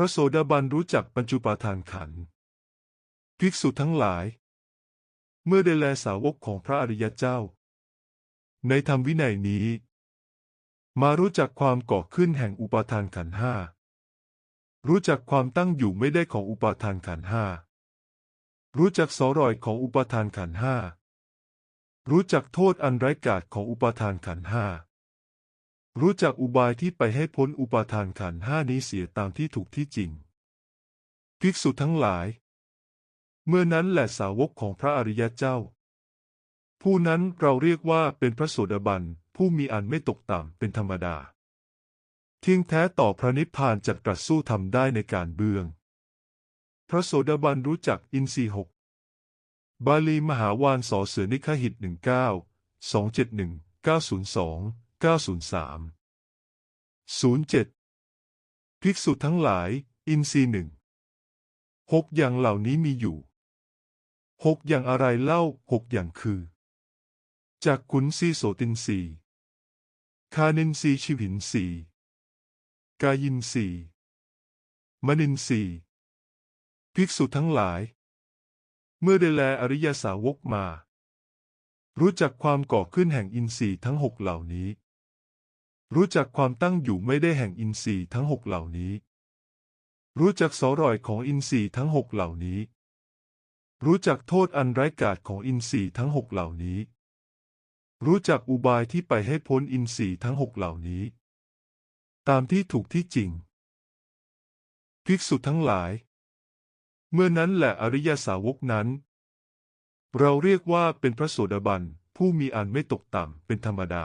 ระโสดาบันรู้จักปัญจุปาทานขันธ์ภิกษุทั้งหลาย เมื่อได้แลสาวกของพระอริยเจ้า ในธรรมวินัยนี้ มารู้จักความก่อขึ้นแห่งอุปาทานขันธ์ห้ารู้จักความตั้งอยู่ไม่ได้ของอุปาทานขันธ์ห้ารู้จักสอรอยของอุปาทานขันธ์ห้ารู้จักโทษอันไร้กาจของอุปาทานขันธ์ห้า รู้จักอุบายที่ไปให้พ้นอุปาทานขันห้านี้เสียตามที่ถูกที่จริง ภิกษุทั้งหลาย เมื่อนั้นแหละสาวกของพระอริยเจ้า ผู้นั้นเราเรียกว่าเป็นพระโสดาบันผู้มีอันไม่ตกต่ำเป็นธรรมดาที่ยงแท้ต่อพระนิพพานจักตรัสสู้ทำได้ในการเบือง พระโสดาบันรู้จักอินทรีหกบาลีมหาวานสอเสือนิคหิตหนึ่งเก้าสองเจ็ดหนึ่งเก้าศูนย์สอง เก้าศูนย์สามศูนย์เจ็ดภิกษุทั้งหลาย อินทรีย์หนึ่งหกอย่างเหล่านี้มีอยู่หกอย่างอะไรเล่าหกอย่างคือจากขุนสีโสตินสีคานินสีชิวินสีกายินสีมนินสีภิกษุทั้งหลาย เมื่อได้แลอริยสาวกมา รู้จักความก่อขึ้นแห่งอินทรีย์ทั้งหกเหล่านี้ รู้จักความตั้งอยู่ไม่ได้แห่งอินทรีย์ทั้งหกเหล่านี้ รู้จักสอรอยของอินทรีย์ทั้งหกเหล่านี้ รู้จักโทษอันไร้กาจของอินทรีย์ทั้งหกเหล่านี้ รู้จักอุบายที่ไปให้พ้นอินทรีย์ทั้งหกเหล่านี้ ตามที่ถูกที่จริง ภิกษุทั้งหลาย เมื่อนั้นแหละอริยสาวกนั้น เราเรียกว่าเป็นพระโสดาบันผู้มีอันไม่ตกต่ำเป็นธรรมดา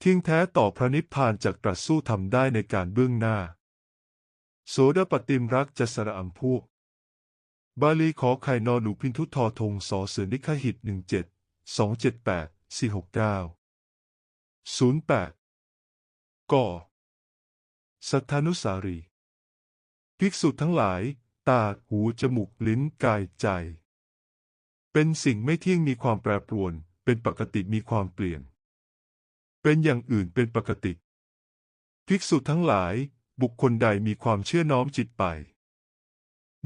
เที่ยงแท้ต่อพระนิพพานจากตรัสสู้ทำได้ในการเบื้องหน้า โสดาปติมรักจะสระอัมพวก บาลีขอไข่นอนหนูพินทุทอทงสอเสือนิคหิตหนึ่งเจ็ดสองเจ็ดแปดสี่หกเก้าศูนย์แปดก่อสัทธานุสารีภิกษุทั้งหลาย ตา หู จมูก ลิ้น กาย ใจ เป็นสิ่งไม่เที่ยงมีความแปรปรวน เป็นปกติมีความเปลี่ยน เป็นอย่างอื่นเป็นปกติ ภิกษุทั้งหลายบุคคลใดมีความเชื่อน้อมจิตไป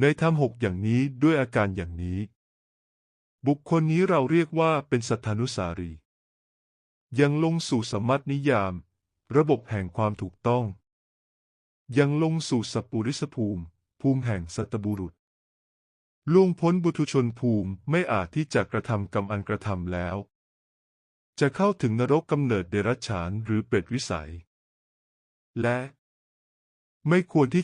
ในธรรมหกอย่างนี้ด้วยอาการอย่างนี้ บุคคลนี้เราเรียกว่าเป็นสัทธานุสารี ยังลงสู่สมัตินิยาม ระบบแห่งความถูกต้อง ยังลงสู่สปุริสภูมิ ภูมิแห่งสัตบุรุษล่วงพ้นบุตุชนภูมิไม่อาจที่จะกระทำกรรมอันกระทำแล้ว จะเข้าถึงนรกกำเนิดเดรัจฉานหรือเปรตวิสัย และ ไม่ควรที่